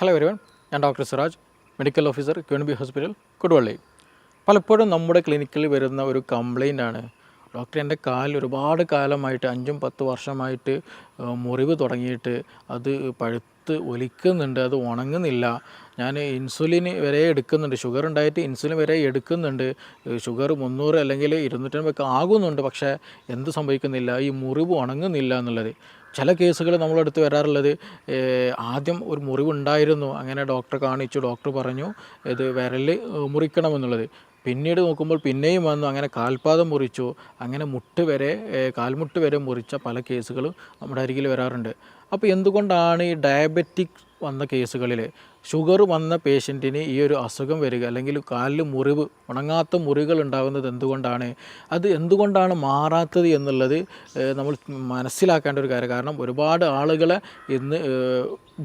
Hello everyone ഞാൻ doctor Siraj medical officer ക്യൂൺബി hospital Koduvally. പലപ്പോഴും നമ്മുടെ ക്ലിനിക്കിൽ വരുന്ന ഒരു കംപ്ലൈന്റ് ആണ്. ഡോക്ടർ എന്റെ കാലിൽ ഒരുപാട് കാലമായിട്ട് അഞ്ചും പത്ത് വർഷമായിട്ട് മുറിവ് തുടങ്ങിയിട്ട് അത് പഴുത്ത് ഒലിക്കുന്നുണ്ട് അത് ഉണങ്ങുന്നില്ല. ഞാൻ ഇൻസുലിൻ വരെ എടുക്കുന്നുണ്ട് ഷുഗർ ഉണ്ടായിട്ട് ഇൻസുലിൻ വരെ എടുക്കുന്നുണ്ട്. ഷുഗർ മുന്നൂറ് അല്ലെങ്കിൽ ഇരുന്നൂറ്റമ്പതൊക്കെ ആകുന്നുണ്ട് പക്ഷേ എന്ത് സംഭവിക്കുന്നില്ല ഈ മുറിവ് ഉണങ്ങുന്നില്ല എന്നുള്ളത്. ചില കേസുകൾ നമ്മളടുത്ത് വരാറുള്ളത് ആദ്യം ഒരു മുറിവുണ്ടായിരുന്നു അങ്ങനെ ഡോക്ടർ കാണിച്ചു ഡോക്ടർ പറഞ്ഞു ഇത് വിരൽ മുറിക്കണമെന്നുള്ളത്. പിന്നീട് നോക്കുമ്പോൾ പിന്നെയും വന്നു അങ്ങനെ കാൽപാദം മുറിച്ചു അങ്ങനെ മുട്ട് വരെ കാൽമുട്ട് വരെ മുറിച്ച പല കേസുകളും നമ്മുടെ അരികിൽ വരാറുണ്ട്. അപ്പോൾ എന്തുകൊണ്ടാണ് ഈ ഡയബറ്റിക് വന്ന കേസുകളിൽ ഷുഗർ വന്ന പേഷ്യന്റിന് ഈ ഒരു അസുഖം വരിക അല്ലെങ്കിൽ കാലിൽ മുറിവ് ഉണങ്ങാത്ത മുറികൾ ഉണ്ടാകുന്നത് എന്തുകൊണ്ടാണ്? അത് എന്തുകൊണ്ടാണ് മാറാത്തത് എന്നുള്ളത് നമ്മൾ മനസ്സിലാക്കേണ്ട ഒരു കാര്യം. കാരണം ഒരുപാട് ആളുകളെ ഇന്ന്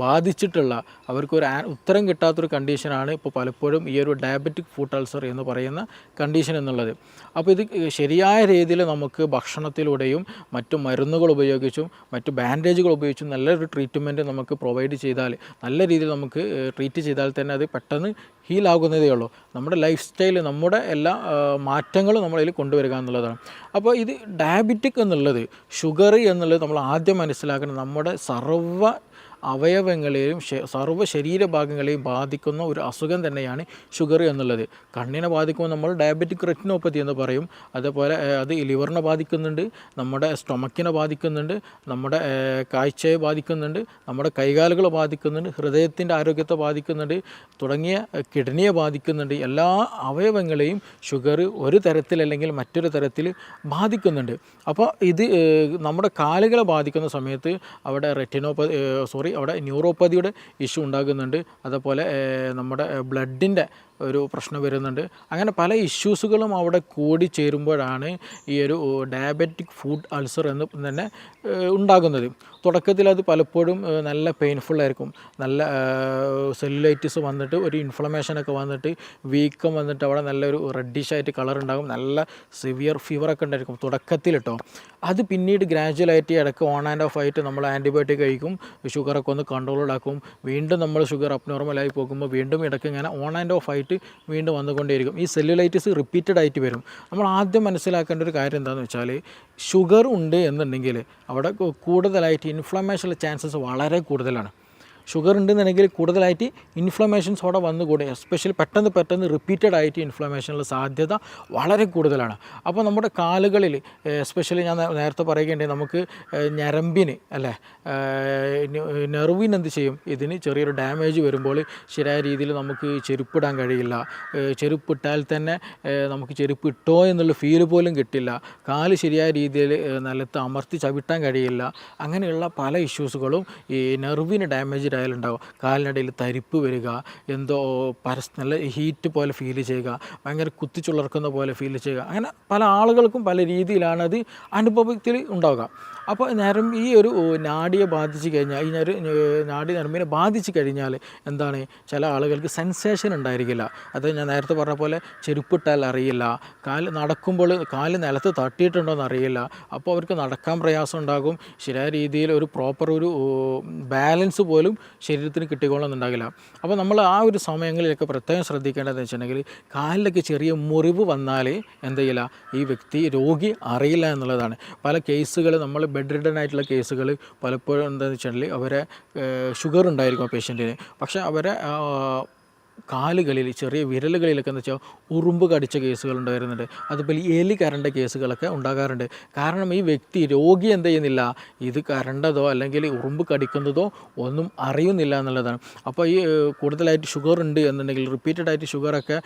ബാധിച്ചിട്ടുള്ള അവർക്കൊരു ഉത്തരം കിട്ടാത്തൊരു കണ്ടീഷനാണ് ഇപ്പോൾ പലപ്പോഴും ഈ ഒരു ഡയബറ്റിക് ഫുഡ് അൾസർ എന്ന് പറയുന്ന കണ്ടീഷൻ എന്നുള്ളത്. അപ്പോൾ ഇത് ശരിയായ രീതിയിൽ നമുക്ക് ഭക്ഷണത്തിലൂടെയും മറ്റു മരുന്നുകൾ ഉപയോഗിച്ചും മറ്റു ബാൻഡേജുകൾ ഉപയോഗിച്ചും നല്ലൊരു ട്രീറ്റ്മെന്റ് നമുക്ക് പ്രൊവൈഡ് ചെയ്താൽ നല്ല രീതിയിൽ നമുക്ക് ട്രീറ്റ് ചെയ്താൽ തന്നെ അത് പെട്ടെന്ന് ഹീൽ ഹീലാകുന്നതേ ഉള്ളൂ. നമ്മുടെ ലൈഫ് സ്റ്റൈൽ നമ്മുടെ എല്ലാ മാറ്റങ്ങളും നമ്മളതിൽ കൊണ്ടുവരിക എന്നുള്ളതാണ്. അപ്പോൾ ഇത് ഡയബറ്റിക് എന്നുള്ളത് ഷുഗർ എന്നുള്ളത് നമ്മൾ ആദ്യം മനസ്സിലാക്കണം. നമ്മുടെ സർവ അവയവങ്ങളെയും സർവ ശരീരഭാഗങ്ങളെയും ബാധിക്കുന്ന ഒരു അസുഖം തന്നെയാണ് ഷുഗർ എന്നുള്ളത്. കണ്ണിനെ ബാധിക്കുമ്പോൾ നമ്മൾ ഡയബറ്റിക് റെറ്റിനോപ്പതി എന്ന് പറയും. അതേപോലെ അത് ലിവറിനെ ബാധിക്കുന്നുണ്ട് നമ്മുടെ സ്റ്റൊമക്കിനെ ബാധിക്കുന്നുണ്ട് നമ്മുടെ കാഴ്ചയെ ബാധിക്കുന്നുണ്ട് നമ്മുടെ കൈകാലുകളെ ബാധിക്കുന്നുണ്ട് ഹൃദയത്തിന്റെ ആരോഗ്യത്തെ ബാധിക്കുന്നുണ്ട് തുടങ്ങിയ കിഡ്നിയെ ബാധിക്കുന്നുണ്ട്. എല്ലാ അവയവങ്ങളെയും ഷുഗർ ഒരു തരത്തിൽ അല്ലെങ്കിൽ മറ്റൊരു തരത്തിൽ ബാധിക്കുന്നുണ്ട്. അപ്പോൾ ഇത് നമ്മുടെ കാലുകളെ ബാധിക്കുന്ന സമയത്ത് അവിടെ റെറ്റിനോപ്പതി സോറി അവിടെ ന്യൂറോപ്പതിയുടെ ഇഷ്യൂ ഉണ്ടാകുന്നുണ്ട്. അതേപോലെ നമ്മുടെ ബ്ലഡിന്റെ ഒരു പ്രശ്നം വരുന്നുണ്ട്. അങ്ങനെ പല ഇഷ്യൂസുകളും അവിടെ കൂടി ചേരുമ്പോഴാണ് ഈ ഒരു ഡയബറ്റിക് ഫുഡ് അൾസർ എന്ന് തന്നെ ഉണ്ടാകുന്നത്. തുടക്കത്തിൽ അത് പലപ്പോഴും നല്ല പെയിൻഫുൾ ആയിരിക്കും. നല്ല സെല്ലുലൈറ്റിസ് വന്നിട്ട് ഒരു ഇൻഫ്ലമേഷനൊക്കെ വന്നിട്ട് വീക്കം വന്നിട്ട് അവിടെ നല്ലൊരു റെഡിഷ് ആയിട്ട് കളർ ഉണ്ടാകും. നല്ല സിവിയർ ഫീവറൊക്കെ ഉണ്ടായിരിക്കും തുടക്കത്തിൽ കേട്ടോ അത് പിന്നീട് ഗ്രാജുവലായിട്ട് ഇടയ്ക്ക് ഓൺ ആൻഡ് ഓഫ് ആയിട്ട് നമ്മൾ ആന്റിബയോട്ടിക് കഴിക്കും. ഷുഗറൊക്കെ ഒന്ന് കൺട്രോൾഡ് ആക്കും വീണ്ടും നമ്മൾ ഷുഗർ അപ്നോർമലായി പോകുമ്പോൾ വീണ്ടും ഇടയ്ക്ക് ഇങ്ങനെ ഓൺ ആൻഡ് ഓഫ് ആയിട്ട് വീണ്ടും വന്നുകൊണ്ടേയിരിക്കും. ഈ സെല്ലുലൈറ്റിസ് റിപ്പീറ്റഡ് ആയിട്ട് വരും. നമ്മൾ ആദ്യം മനസ്സിലാക്കേണ്ട ഒരു കാര്യം എന്താണെന്ന് വെച്ചാൽ ഷുഗർ ഉണ്ട് എന്നുണ്ടെങ്കിൽ അവിടെ കൂടുതലായിട്ട് ഇൻഫ്ലമേഷനുള്ള ചാൻസസ് വളരെ കൂടുതലാണ്. ഷുഗർ ഉണ്ടെന്നുണ്ടെങ്കിൽ കൂടുതലായിട്ട് ഇൻഫ്ലമേഷൻസ് അവിടെ വന്നുകൂടെ. എസ്പെഷ്യലി പെട്ടെന്ന് പെട്ടെന്ന് റിപ്പീറ്റഡ് ആയിട്ട് ഇൻഫ്ലമേഷനുള്ള സാധ്യത വളരെ കൂടുതലാണ്. അപ്പോൾ നമ്മുടെ കാലുകളിൽ എസ്പെഷ്യലി ഞാൻ നേരത്തെ പറയുകയുണ്ടെങ്കിൽ നമുക്ക് ഞരമ്പിന് അല്ലേ നെർവിന് എന്ത് ചെയ്യും? ഇതിന് ചെറിയൊരു ഡാമേജ് വരുമ്പോൾ ശരിയായ രീതിയിൽ നമുക്ക് ചെരുപ്പിടാൻ കഴിയില്ല. ചെരുപ്പിട്ടാൽ തന്നെ നമുക്ക് ചെരുപ്പ് ഇട്ടോ എന്നുള്ള ഫീൽ പോലും കിട്ടില്ല. കാൽ ശരിയായ രീതിയിൽ നിലത്ത് അമർത്തി ചവിട്ടാൻ കഴിയില്ല. അങ്ങനെയുള്ള പല ഇഷ്യൂസുകളും ഈ നെർവിന് ഡാമേജ് ആയാലുണ്ടാവും. കാലിനിടയിൽ തരിപ്പ് വരിക എന്തോ പരസ് നല്ല ഹീറ്റ് പോലെ ഫീൽ ചെയ്യുക ഭയങ്കര കുത്തിച്ചുളർക്കുന്ന പോലെ ഫീൽ ചെയ്യുക. അങ്ങനെ പല ആളുകൾക്കും പല രീതിയിലാണ് അത് അനുഭവത്തിൽ ഉണ്ടാവുക. അപ്പോൾ നരം ഈ ഒരു നാടിയെ ബാധിച്ച് കഴിഞ്ഞാൽ ഈ ഒരു നാടി നരമ്പിനെ ബാധിച്ച് കഴിഞ്ഞാൽ എന്താണ്? ചില ആളുകൾക്ക് സെൻസേഷൻ ഉണ്ടായിരിക്കില്ല. അത് ഞാൻ നേരത്തെ പറഞ്ഞ പോലെ ചെരുപ്പിട്ടാൽ അറിയില്ല. കാൽ നടക്കുമ്പോൾ കാൽ നിലത്ത് തട്ടിയിട്ടുണ്ടോ എന്ന് അറിയില്ല അപ്പോൾ അവർക്ക് നടക്കാൻ പ്രയാസം ഉണ്ടാകും. ശരിയായ രീതിയിൽ ഒരു പ്രോപ്പർ ഒരു ബാലൻസ് പോലും ശരീരത്തിന് കിട്ടിക്കൊള്ളുന്നുണ്ടാകില്ല അപ്പോൾ നമ്മൾ ആ ഒരു സമയങ്ങളിലൊക്കെ പ്രത്യേകം ശ്രദ്ധിക്കേണ്ടതെന്ന് വെച്ചിട്ടുണ്ടെങ്കിൽ കാലിലൊക്കെ ചെറിയ മുറിവ് വന്നാൽ എന്ത് ചെയ്യില്ല? ഈ വ്യക്തി രോഗി അറിയില്ല എന്നുള്ളതാണ്. പല കേസുകൾ നമ്മൾ ബെഡ് റിഡൻ ആയിട്ടുള്ള കേസുകൾ പലപ്പോഴും എന്താണെന്ന് വെച്ചിട്ടുണ്ടെങ്കിൽ അവരെ ഷുഗർ ഉണ്ടായിരിക്കും ആ പേഷ്യന്റിന്. പക്ഷേ അവരെ കാലുകളിൽ ചെറിയ വിരലുകളിലൊക്കെ എന്ന് വെച്ചാൽ ഉറുമ്പ് കടിച്ച കേസുകൾ ഉണ്ടായിരുന്നുണ്ട്. അതുപോലെ എലി കരണ്ട കേസുകളൊക്കെ ഉണ്ടാകാറുണ്ട്. കാരണം ഈ വ്യക്തി രോഗി എന്ത് ചെയ്യുന്നില്ല? ഇത് കരണ്ടതോ അല്ലെങ്കിൽ ഉറുമ്പ് കടിക്കുന്നതോ ഒന്നും അറിയുന്നില്ല എന്നുള്ളതാണ്. അപ്പോൾ ഈ കൂടുതലായിട്ട് ഷുഗർ ഉണ്ട് എന്നുണ്ടെങ്കിൽ റിപ്പീറ്റഡ് ആയിട്ട് ഷുഗറൊക്കെ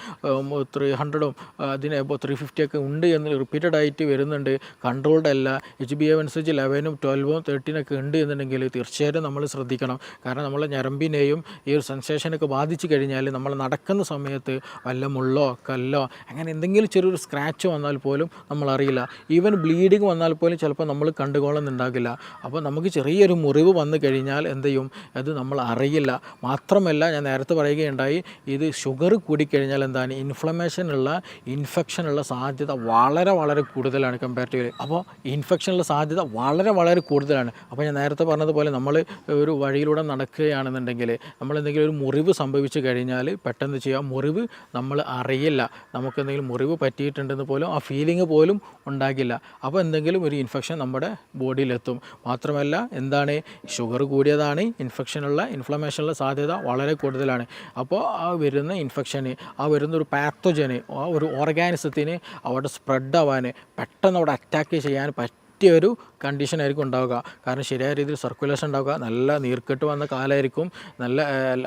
ത്രീ ഹൺഡ്രഡും അതിന് ത്രീ ഫിഫ്റ്റിയൊക്കെ ഉണ്ട് എന്ന് റിപ്പീറ്റഡ് ആയിട്ട് വരുന്നുണ്ട്. കൺട്രോൾഡ് അല്ല. എച്ച് ബി എ അനുസരിച്ച് ലെവനും ട്വൽവും തേർട്ടീനൊക്കെ ഉണ്ട് എന്നുണ്ടെങ്കിൽ തീർച്ചയായിട്ടും നമ്മൾ ശ്രദ്ധിക്കണം. കാരണം നമ്മൾ ഞരമ്പിനെയും ഈ ഒരു സെൻസേഷനൊക്കെ ബാധിച്ചു കഴിഞ്ഞാൽ നമ്മൾ നടക്കുന്ന സമയത്ത് വല്ല മുള്ളോ കല്ലോ അങ്ങനെ എന്തെങ്കിലും ചെറിയൊരു സ്ക്രാച്ച് വന്നാൽ പോലും നമ്മൾ അറിയില്ല. ഈവൻ ബ്ലീഡിങ് വന്നാൽ പോലും ചിലപ്പോൾ നമ്മൾ കണ്ടുകൊള്ളുന്നുണ്ടാകില്ല. അപ്പോൾ നമുക്ക് ചെറിയൊരു മുറിവ് വന്നു കഴിഞ്ഞാൽ എന്ത് ചെയ്യും? അത് നമ്മൾ അറിയില്ല. മാത്രമല്ല ഞാൻ നേരത്തെ പറയുകയുണ്ടായി ഇത് ഷുഗർ കൂടിക്കഴിഞ്ഞാൽ എന്താണ്? ഇൻഫ്ലമേഷനുള്ള ഇൻഫെക്ഷനുള്ള സാധ്യത വളരെ വളരെ കൂടുതലാണ് കമ്പാരിറ്റീവ്ലി അപ്പോൾ ഇൻഫെക്ഷനുള്ള സാധ്യത വളരെ വളരെ കൂടുതലാണ്. അപ്പോൾ ഞാൻ നേരത്തെ പറഞ്ഞതുപോലെ നമ്മൾ ഒരു വഴിയിലൂടെ നടക്കുകയാണെന്നുണ്ടെങ്കിൽ നമ്മൾ എന്തെങ്കിലും ഒരു മുറിവ് സംഭവിച്ചു കഴിഞ്ഞാൽ പെട്ടെന്ന് ചെയ്യാം. മുറിവ് നമ്മൾ അറിയില്ല. നമുക്ക് എന്തെങ്കിലും മുറിവ് പറ്റിയിട്ടുണ്ടെന്ന് പോലും ആ ഫീലിംഗ് പോലും ഉണ്ടാകില്ല. അപ്പോൾ എന്തെങ്കിലും ഒരു ഇൻഫെക്ഷൻ നമ്മുടെ ബോഡിയിലെത്തും. മാത്രമല്ല എന്താണ് ഷുഗർ കൂടിയതാണ് ഇൻഫെക്ഷനുള്ള ഇൻഫ്ലമേഷനുള്ള സാധ്യത വളരെ കൂടുതലാണ്. അപ്പോൾ ആ വരുന്ന ഇൻഫെക്ഷന് ആ വരുന്ന ഒരു പാത്തോജന് ആ ഒരു ഓർഗാനിസത്തിന് അവിടെ സ്പ്രെഡ് ആവാൻ പെട്ടെന്ന് അവിടെ അറ്റാക്ക് ചെയ്യാൻ പറ്റിയൊരു കണ്ടീഷൻ ആയിരിക്കും ഉണ്ടാവുക. കാരണം ശരിയായ രീതിയിൽ സർക്കുലേഷൻ ഉണ്ടാവുക. നല്ല നീർക്കെട്ട് വന്ന കാലമായിരിക്കും നല്ല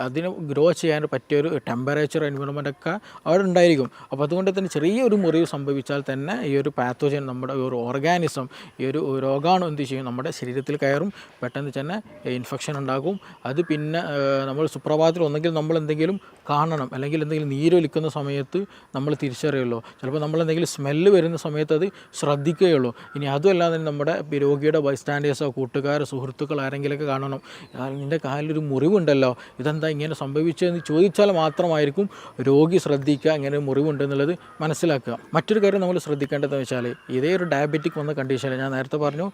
അതിന് ഗ്രോ ചെയ്യാൻ പറ്റിയൊരു ടെമ്പറേച്ചർ എൻവിറോൺമെന്റ് ഒക്കെ അവിടെ ഉണ്ടായിരിക്കും. അപ്പോൾ അതുകൊണ്ട് തന്നെ ചെറിയൊരു മുറിവ് സംഭവിച്ചാൽ തന്നെ ഈ ഒരു പാത്തോജൻ നമ്മുടെ ഒരു ഓർഗാനിസം ഈ ഒരു രോഗാണു എന്ത് ചെയ്യും? നമ്മുടെ ശരീരത്തിൽ കയറും. പെട്ടെന്ന് തന്നെ ഇൻഫെക്ഷൻ ഉണ്ടാകും. അത് പിന്നെ നമ്മൾ സുപ്രഭാതത്തിൽ ഒന്നെങ്കിൽ നമ്മൾ എന്തെങ്കിലും കാണണം. അല്ലെങ്കിൽ എന്തെങ്കിലും നീരൊലിക്കുന്ന സമയത്ത് നമ്മൾ തിരിച്ചറിയുള്ളൂ. ചിലപ്പോൾ നമ്മൾ എന്തെങ്കിലും സ്മെല്ല് വരുന്ന സമയത്ത് അത് ശ്രദ്ധിക്കുകയുള്ളൂ. ഇനി അതുമല്ലാതെ നമ്മുടെ രോഗിയുടെ ബൈസ്റ്റാൻഡേഴ്സോ കൂട്ടുകാരോ സുഹൃത്തുക്കൾ ആരെങ്കിലുമൊക്കെ കാണണം. "ആ, നിന്റെ കാലിലൊരു മുറിവുണ്ടല്ലോ. ഇതെന്താ ഇങ്ങനെ സംഭവിച്ചതെന്ന് ചോദിച്ചാൽ മാത്രമായിരിക്കും രോഗി ശ്രദ്ധിക്കുക. ഇങ്ങനെ ഒരു മുറിവുണ്ടെന്നുള്ളത് മനസ്സിലാക്കുക. മറ്റൊരു കാര്യം നമ്മൾ ശ്രദ്ധിക്കേണ്ടതെന്ന് വെച്ചാൽ ഇതേ ഒരു ഡയബറ്റിക് വന്ന കണ്ടീഷനിൽ ഞാൻ നേരത്തെ പറഞ്ഞു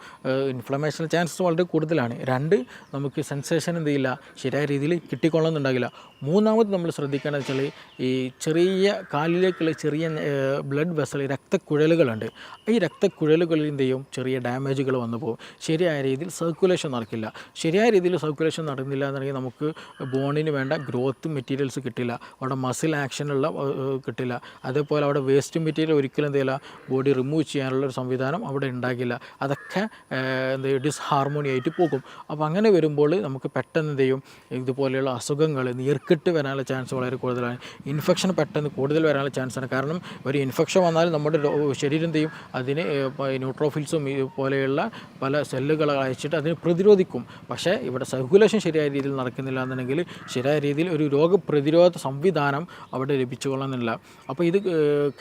ഇൻഫ്ലമേഷൻ ചാൻസസ് വളരെ കൂടുതലാണ്. രണ്ട് നമുക്ക് സെൻസേഷൻ എന്ത് ചെയ്യില്ല. ശരിയായ രീതിയിൽ കിട്ടിക്കൊള്ളുന്നുണ്ടാകില്ല മൂന്നാമത് നമ്മൾ ശ്രദ്ധിക്കേണ്ടത് വെച്ചാൽ ഈ ചെറിയ കാലിലേക്കുള്ള ചെറിയ ബ്ലഡ് വെസൽ രക്തക്കുഴലുകളുണ്ട്. ഈ രക്തക്കുഴലുകളിൽ എന്ത് ചെയ്യും? ചെറിയ ഡാമേജുകൾ വന്നു പോകും. ശരിയായ രീതിയിൽ സർക്കുലേഷൻ നടക്കില്ല. ശരിയായ രീതിയിൽ സർക്കുലേഷൻ നടന്നില്ല എന്നുണ്ടെങ്കിൽ നമുക്ക് ബോണിന് വേണ്ട ഗ്രോത്ത് മെറ്റീരിയൽസ് കിട്ടില്ല. അവിടെ മസിൽ ആക്ഷനുള്ള കിട്ടില്ല. അതേപോലെ അവിടെ വേസ്റ്റ് മെറ്റീരിയൽ ഒരിക്കലും എന്ത് ചെയ്യില്ല. ബോഡി റിമൂവ് ചെയ്യാനുള്ള ഒരു സംവിധാനം അവിടെ ഉണ്ടാകില്ല. അതൊക്കെ എന്താ ഡിസ്ഹാർമോണി ആയിട്ട് പോകും. അപ്പോൾ അങ്ങനെ വരുമ്പോൾ നമുക്ക് പെട്ടെന്ന് എന്ത് ചെയ്യും? ഇതുപോലെയുള്ള അസുഖങ്ങൾ നീർക്കിട്ട് വരാനുള്ള ചാൻസ് വളരെ കൂടുതലാണ്. ഇൻഫെക്ഷൻ പെട്ടെന്ന് കൂടുതൽ വരാനുള്ള ചാൻസാണ് കാരണം ഒരു ഇൻഫെക്ഷൻ വന്നാൽ നമ്മുടെ ശരീരം എന്ത് ചെയ്യും? അതിന് ന്യൂട്രോഫിൽസും പോലെയുള്ള പല സെല്ലുകൾ അയച്ചിട്ട് അതിനെ പ്രതിരോധിക്കും. പക്ഷേ ഇവിടെ സർക്കുലേഷൻ ശരിയായ രീതിയിൽ നടക്കുന്നില്ല എന്നുണ്ടെങ്കിൽ ശരിയായ രീതിയിൽ ഒരു രോഗപ്രതിരോധ സംവിധാനം അവിടെ ലഭിച്ചുകൊള്ളുന്നില്ല. അപ്പോൾ ഇത്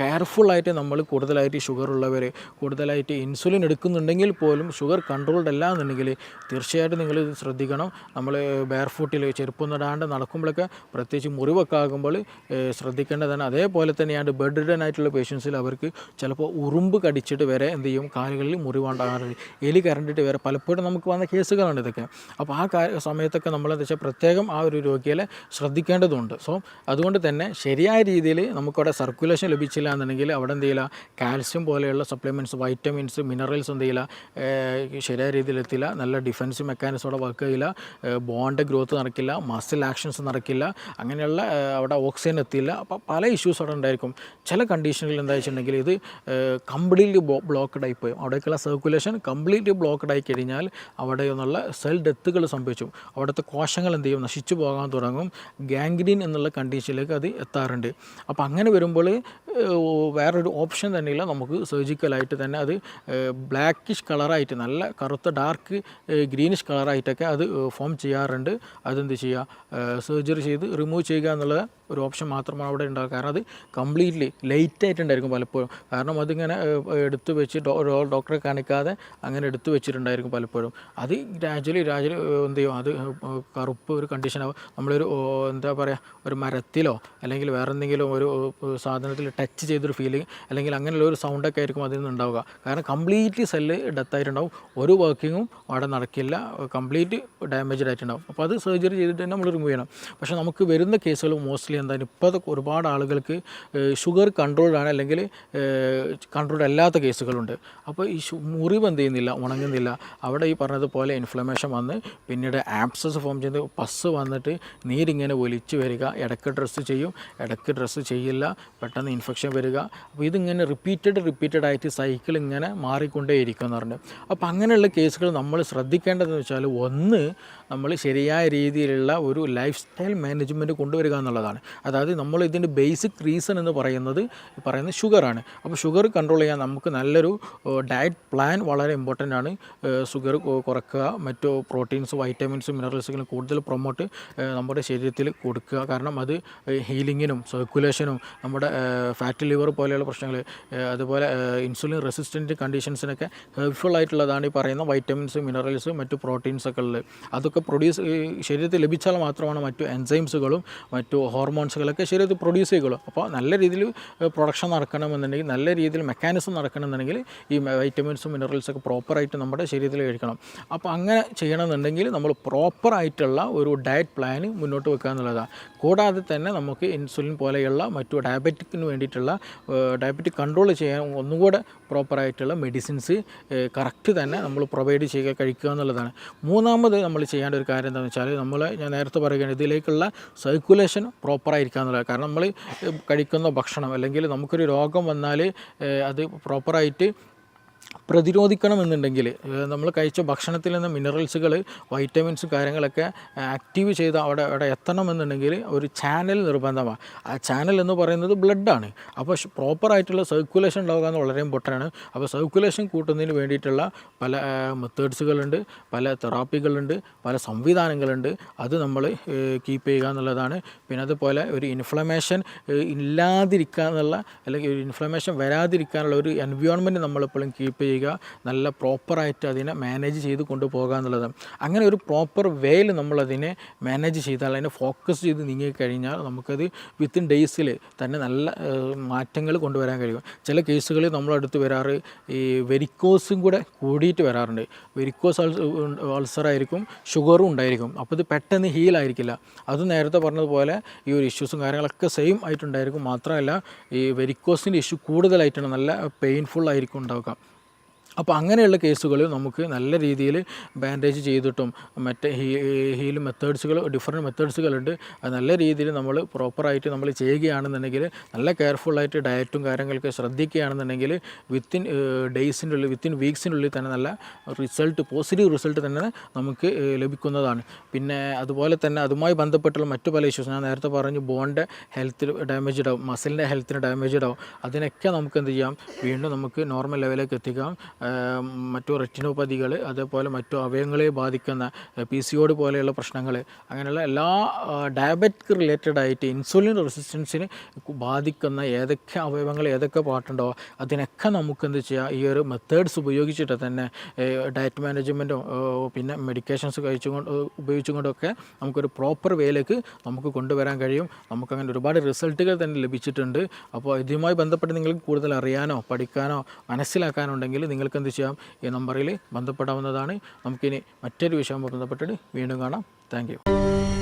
കെയർഫുള്ളായിട്ട് നമ്മൾ കൂടുതലായിട്ട് ഷുഗർ ഉള്ളവർ കൂടുതലായിട്ട് ഇൻസുലിൻ എടുക്കുന്നുണ്ടെങ്കിൽ പോലും ഷുഗർ കൺട്രോൾഡ് അല്ല എന്നുണ്ടെങ്കിൽ തീർച്ചയായിട്ടും നിങ്ങൾ ഇത് ശ്രദ്ധിക്കണം. നമ്മൾ ബെയർ ഫുട്ടിൽ ചെരുപ്പം നടാണ്ട് നടക്കുമ്പോഴൊക്കെ പ്രത്യേകിച്ച് മുറിവൊക്കെ ആകുമ്പോൾ ശ്രദ്ധിക്കേണ്ടതാണ്. അതേപോലെ തന്നെയാണ് ബെഡ് ആയിട്ടുള്ള പേഷ്യൻസിൽ അവർക്ക് ചിലപ്പോൾ ഉറുമ്പ് കടിച്ചിട്ട് വരെ എന്ത് ചെയ്യും? കാലുകളിൽ മുറിവുണ്ടാകാറുണ്ട് എലി കരണ്ടിട്ട് വേറെ പലപ്പോഴും നമുക്ക് വന്ന കേസുകളാണ് ഇതൊക്കെ. അപ്പോൾ ആ സമയത്തൊക്കെ നമ്മൾ എന്താ വെച്ചാൽ പ്രത്യേകം ആ ഒരു രോഗിയെ ശ്രദ്ധിക്കേണ്ടതുണ്ട്. സോ അതുകൊണ്ട് തന്നെ ശരിയായ രീതിയിൽ നമുക്കവിടെ സർക്കുലേഷൻ ലഭിച്ചില്ല എന്നുണ്ടെങ്കിൽ അവിടെ എന്ത് ചെയ്യില്ല? കാൽസ്യം പോലെയുള്ള സപ്ലിമെന്റ്സ് വൈറ്റമിൻസ് മിനറൽസ് എന്ത് ചെയ്യില്ല? ശരിയായ രീതിയിൽ എത്തില്ല നല്ല ഡിഫൻസ് മെക്കാനിസം അവിടെ വർക്ക് ചെയ്യില്ല. ബോണ്ട് ഗ്രോത്ത് നടക്കില്ല. മസിൽ ആക്ഷൻസ് നടക്കില്ല. അങ്ങനെയുള്ള അവിടെ ഓക്സിജൻ എത്തിയില്ല. അപ്പോൾ പല ഇഷ്യൂസ് അവിടെ ഉണ്ടായിരിക്കും. ചില കണ്ടീഷനുകളിൽ എന്താ വെച്ചിട്ടുണ്ടെങ്കിൽ ഇത് കംപ്ലീറ്റ്ലി ബ്ലോക്ക്ഡ് ആയി പോയി അവിടേക്കുള്ള സർക്കുലേഷൻ കംപ്ലീറ്റ്ലി ബ്ലോക്ക്ഡ് ആയി കഴിഞ്ഞാൽ അവിടെ നിന്നുള്ള സെൽ ഡെത്തുകൾ സംഭവിച്ചു. അവിടുത്തെ കോശങ്ങൾ എന്ത് ചെയ്യും? നശിച്ചു പോകാൻ തുടങ്ങും. ഗാംഗ്രീൻ എന്നുള്ള കണ്ടീഷനിലേക്ക് അത് എത്താറുണ്ട്. അപ്പോൾ അങ്ങനെ വരുമ്പോൾ വേറൊരു ഓപ്ഷൻ തന്നെയില്ല. നമുക്ക് സർജിക്കലായിട്ട് തന്നെ അത് ബ്ലാക്കിഷ് കളറായിട്ട് നല്ല കറുത്ത ഡാർക്ക് ഗ്രീനിഷ് കളറായിട്ടൊക്കെ അത് ഫോം ചെയ്യാറുണ്ട്. അതെന്ത് ചെയ്യുക? സർജറി ചെയ്ത് റിമൂവ് ചെയ്യുക എന്നുള്ള ഒരു ഓപ്ഷൻ മാത്രമാണ് അവിടെ ഉണ്ടാകുക കാരണം അത് കംപ്ലീറ്റ്ലി ലേറ്റ് ആയിട്ടുണ്ടായിരിക്കും പലപ്പോഴും. കാരണം അതിങ്ങനെ എടുത്തു വെച്ച് ഡോക്ടറെ ഡോ- ഡോക്ടറെ അങ്ങനെ എടുത്തു വെച്ചിട്ടുണ്ടായിരിക്കും പലപ്പോഴും. അത് ഗ്രാജുവലി ഗ്രാജുവലി എന്ത് ചെയ്യും? അത് കറുപ്പ് ഒരു കണ്ടീഷനാവും നമ്മളൊരു എന്താ പറയുക ഒരു മരത്തിലോ അല്ലെങ്കിൽ വേറെ എന്തെങ്കിലും ഒരു സാധനത്തിൽ ടച്ച് ചെയ്തൊരു ഫീലിംഗ് അല്ലെങ്കിൽ അങ്ങനെയുള്ള ഒരു സൗണ്ടൊക്കെ ആയിരിക്കും അതിൽ നിന്ന് ഉണ്ടാവുക കാരണം കംപ്ലീറ്റ്ലി സെല്ല് ഡെത്തായിട്ടുണ്ടാവും ഒരു വർക്കിങ്ങും അവിടെ നടക്കില്ല. കംപ്ലീറ്റ് ഡാമേജ്ഡ് ആയിട്ടുണ്ടാവും. അപ്പോൾ അത് സർജറി ചെയ്തിട്ട് തന്നെ നമ്മൾ റിമൂവ് ചെയ്യണം. പക്ഷേ നമുക്ക് വരുന്ന കേസുകൾ മോസ്റ്റ്ലി എന്താണ് ഇപ്പോൾ ഒരുപാട് ആളുകൾക്ക് ഷുഗർ കൺട്രോൾഡ് ആണ് അല്ലെങ്കിൽ കൺട്രോൾഡ് അല്ലാത്ത കേസുകളുണ്ട് അപ്പോൾ ഈ മുറിവ് എന്ത് ചെയ്യുന്നില്ല ഉണങ്ങുന്നില്ല. അവിടെ ഈ പറഞ്ഞതുപോലെ ഇൻഫ്ലമേഷൻ വന്ന് പിന്നീട് ആപ്സസ് ഫോം ചെയ്ത് പസ് വന്നിട്ട് നീരിങ്ങനെ ഒലിച്ച് വരിക. ഇടയ്ക്ക് ഡ്രസ്സ് ചെയ്യും ഇടയ്ക്ക് ഡ്രസ്സ് ചെയ്യില്ല പെട്ടെന്ന് ഇൻഫെക്ഷൻ വരിക. അപ്പോൾ ഇതിങ്ങനെ റിപ്പീറ്റഡ് റിപ്പീറ്റഡ് ആയിട്ട് സൈക്കിൾ ഇങ്ങനെ മാറിക്കൊണ്ടേ ഇരിക്കും എന്ന് പറഞ്ഞു. അപ്പോൾ അങ്ങനെയുള്ള കേസുകൾ നമ്മൾ ശ്രദ്ധിക്കേണ്ടതെന്ന് വെച്ചാൽ ഒന്ന് നമ്മൾ ശരിയായ രീതിയിലുള്ള ഒരു ലൈഫ് സ്റ്റൈൽ മാനേജ്മെന്റ് കൊണ്ടുവരിക എന്നുള്ളതാണ്. അതായത് നമ്മൾ ഇതിന്റെ ബേസിക് റീസൺ എന്ന് പറയുന്നത് പറയുന്നത് ഷുഗറാണ് അപ്പോൾ ഷുഗർ കൺട്രോൾ ചെയ്യാൻ നമുക്ക് നല്ലൊരു ഡയറ്റ് പ്ലാൻ വളരെ ഇമ്പോർട്ടന്റ് ആണ്. ഷുഗർ കുറക്കുക മറ്റു പ്രോട്ടീൻസ് വൈറ്റമിൻസ് മിനറൽസുകളും കൂടുതൽ പ്രൊമോട്ട് നമ്മുടെ ശരീരത്തിൽ കൊടുക്കുക. കാരണം അത് ഹീലിങ്ങിനും സർക്കുലേഷനും നമ്മുടെ ഫാറ്റ് ലിവർ പോലെയുള്ള പ്രശ്നങ്ങൾ അതുപോലെ ഇൻസുലിൻ റെസിസ്റ്റന്റ് കണ്ടീഷൻസിനൊക്കെ ഹെൽപ്ഫുൾ ആയിട്ടുള്ളതാണ് ഈ പറയുന്ന വൈറ്റമിൻസ് മിനറൽസ് മറ്റു പ്രോട്ടീൻസ് ഒക്കെ ഉള്ളത്. അതൊക്കെ പ്രൊഡ്യൂസ് ശരീരത്തിൽ ലഭിച്ചാൽ മാത്രമാണ് മറ്റു എൻസൈംസുകളും മറ്റു ഹോർമോൺസുകളൊക്കെ ശരീരത്തിൽ പ്രൊഡ്യൂസ് ചെയ്യുള്ളൂ അപ്പോൾ നല്ല രീതിയിൽ പ്രൊഡക്ഷൻ നടക്കണമെന്നുണ്ടെങ്കിൽ നല്ല രീതിയിൽ മെക്കാനിസം നടക്കണമെന്നുണ്ടെങ്കിൽ ഈ വൈറ്റമിൻസും മിനറൽസൊക്കെ ഒക്കെ പ്രോപ്പറായിട്ട് നമ്മുടെ ശരീരത്തിൽ കഴിക്കണം. അപ്പോൾ അങ്ങനെ ചെയ്യണമെന്നുണ്ടെങ്കിൽ നമ്മൾ പ്രോപ്പറായിട്ടുള്ള ഒരു ഡയറ്റ് പ്ലാൻ മുന്നോട്ട് വെക്കുക എന്നുള്ളതാണ്. കൂടാതെ തന്നെ നമുക്ക് ഇൻസുലിൻ പോലെയുള്ള മറ്റു ഡയബറ്റിക്കിന് വേണ്ടിയിട്ടുള്ള ഡയബറ്റിക് കൺട്രോൾ ചെയ്യാൻ ഒന്നുകൂടെ പ്രോപ്പറായിട്ടുള്ള മെഡിസിൻസ് കറക്റ്റ് തന്നെ നമ്മൾ പ്രൊവൈഡ് ചെയ്യുക കഴിക്കുക എന്നുള്ളതാണ്. മൂന്നാമത് നമ്മൾ ചെയ്യേണ്ട ഒരു കാര്യം എന്താണെന്ന് വെച്ചാൽ നമ്മൾ ഞാൻ നേരത്തെ പറയുകയാണ് ഇതിലേക്കുള്ള സർക്കുലേഷൻ പ്രോപ്പറായിരിക്കുക എന്നുള്ളത്. കാരണം നമ്മൾ കഴിക്കുന്ന ഭക്ഷണം അല്ലെങ്കിൽ നമുക്കൊരു രോഗം വന്നാൽ അത് പ്രോപ്പറായിട്ട് പ്രതിരോധിക്കണമെന്നുണ്ടെങ്കിൽ നമ്മൾ കഴിച്ച ഭക്ഷണത്തിൽ നിന്ന് മിനറൽസുകൾ വൈറ്റമിൻസ് കാര്യങ്ങളൊക്കെ ആക്റ്റീവ് ചെയ്ത് അവിടെ അവിടെ എത്തണമെന്നുണ്ടെങ്കിൽ ഒരു ചാനൽ നിർബന്ധമാണ്. ആ ചാനൽ എന്ന് പറയുന്നത് ബ്ലഡാണ് അപ്പോൾ പ്രോപ്പറായിട്ടുള്ള സർക്കുലേഷൻ ഉണ്ടാവുക എന്ന് വളരെ ഇമ്പോർട്ടന്റ് ആണ്. അപ്പോൾ സർക്കുലേഷൻ കൂട്ടുന്നതിന് വേണ്ടിയിട്ടുള്ള പല മെത്തേഡ്സുകളുണ്ട് പല തെറാപ്പികളുണ്ട് പല സംവിധാനങ്ങളുണ്ട്. അത് നമ്മൾ കീപ്പ് ചെയ്യുക എന്നുള്ളതാണ്. പിന്നെ അതുപോലെ ഒരു ഇൻഫ്ലമേഷൻ ഇല്ലാതിരിക്കുക എന്നുള്ള അല്ലെങ്കിൽ ഒരു ഇൻഫ്ലമേഷൻ വരാതിരിക്കാനുള്ള ഒരു എൻവയോൺമെന്റ് നമ്മളെപ്പോഴും കീപ്പ് ചെയ്യുക നല്ല പ്രോപ്പറായിട്ട് അതിനെ മാനേജ് ചെയ്ത് കൊണ്ടുപോകുക എന്നുള്ളത്. അങ്ങനെ ഒരു പ്രോപ്പർ വേയിൽ നമ്മളതിനെ മാനേജ് ചെയ്താൽ അതിനെ ഫോക്കസ് ചെയ്ത് നീങ്ങിക്കഴിഞ്ഞാൽ നമുക്കത് വിത്തിൻ ഡേയ്സിൽ തന്നെ നല്ല മാറ്റങ്ങൾ കൊണ്ടുവരാൻ കഴിയും. ചില കേസുകളിൽ നമ്മളടുത്ത് വരാറ് ഈ വെരിക്കോസും കൂടെ കൂടിയിട്ട് വരാറുണ്ട്. വെരിക്കോസ് അൾസറായിരിക്കും ഷുഗറും ഉണ്ടായിരിക്കും. അപ്പോൾ ഇത് പെട്ടെന്ന് ഹീലായിരിക്കില്ല അത് നേരത്തെ പറഞ്ഞതുപോലെ ഈ ഒരു ഇഷ്യൂസും കാര്യങ്ങളൊക്കെ സെയിം ആയിട്ടുണ്ടായിരിക്കും. മാത്രമല്ല ഈ വെരിക്കോസിന്റെ ഇഷ്യൂ കൂടുതലായിട്ടാണ് നല്ല പെയിൻഫുൾ ആയിരിക്കും ഉണ്ടാവുക. അപ്പോൾ അങ്ങനെയുള്ള കേസുകളിൽ നമുക്ക് നല്ല രീതിയിൽ ബാൻഡേജ് ചെയ്തിട്ടും മറ്റേ ഹീ ഹീൽ മെത്തേഡ്സുകൾ ഡിഫറെന്റ് മെത്തേഡ്സുകളുണ്ട്. അത് നല്ല രീതിയിൽ നമ്മൾ പ്രോപ്പറായിട്ട് നമ്മൾ ചെയ്യുകയാണെന്നുണ്ടെങ്കിൽ നല്ല കെയർഫുള്ളായിട്ട് ഡയറ്റും കാര്യങ്ങളൊക്കെ ശ്രദ്ധിക്കുകയാണെന്നുണ്ടെങ്കിൽ വിത്തിൻ ഡേയ്സിന്റെ ഉള്ളിൽ വിത്തിൻ വീക്സിനുള്ളിൽ തന്നെ നല്ല റിസൾട്ട് പോസിറ്റീവ് റിസൾട്ട് തന്നെ നമുക്ക് ലഭിക്കുന്നതാണ്. പിന്നെ അതുപോലെ തന്നെ അതുമായി ബന്ധപ്പെട്ടുള്ള മറ്റു പല ഇഷ്യൂസ് ഞാൻ നേരത്തെ പറഞ്ഞു ബോണിന്റെ ഹെൽത്തിൽ ഡാമേജ് ആവും മസിലിന്റെ ഹെൽത്തിന് ഡാമേജ് ആവും അതിനൊക്കെ നമുക്ക് എന്ത് ചെയ്യാം? വീണ്ടും നമുക്ക് നോർമൽ ലെവലിലേക്ക് എത്തിക്കാം. മറ്റു റെറ്റിനോപ്പതികൾ അതേപോലെ മറ്റു അവയങ്ങളെ ബാധിക്കുന്ന പി സി ഓഡ് പോലെയുള്ള പ്രശ്നങ്ങൾ അങ്ങനെയുള്ള എല്ലാ ഡയബറ്റിക് റിലേറ്റഡ് ആയിട്ട് ഇൻസുലിൻ റെസിസ്റ്റൻസിന് ബാധിക്കുന്ന ഏതൊക്കെ അവയവങ്ങൾ ഏതൊക്കെ പാട്ടുണ്ടോ അതിനൊക്കെ നമുക്ക് എന്ത് ചെയ്യാം ഈ ഒരു മെത്തേഡ്സ് ഉപയോഗിച്ചിട്ട് തന്നെ ഡയറ്റ് മാനേജ്മെന്റും പിന്നെ മെഡിക്കേഷൻസ് കഴിച്ചുകൊണ്ട് ഉപയോഗിച്ചുകൊണ്ടൊക്കെ നമുക്കൊരു പ്രോപ്പർ വേയിലേക്ക് നമുക്ക് കൊണ്ടുവരാൻ കഴിയും. നമുക്കങ്ങനെ ഒരുപാട് റിസൾട്ടുകൾ തന്നെ ലഭിച്ചിട്ടുണ്ട്. അപ്പോൾ ഇതുമായി ബന്ധപ്പെട്ട് നിങ്ങൾക്ക് കൂടുതൽ അറിയാനോ പഠിക്കാനോ മനസ്സിലാക്കാനോ ഉണ്ടെങ്കിൽ നിങ്ങൾക്ക് എന്ത് ചെയ്യാം? ഈ നമ്പറിൽ ബന്ധപ്പെടാവുന്നതാണ്. നമുക്കിനി മറ്റൊരു വിഷയവുമായി ബന്ധപ്പെട്ടിട്ട് വീണ്ടും കാണാം. താങ്ക്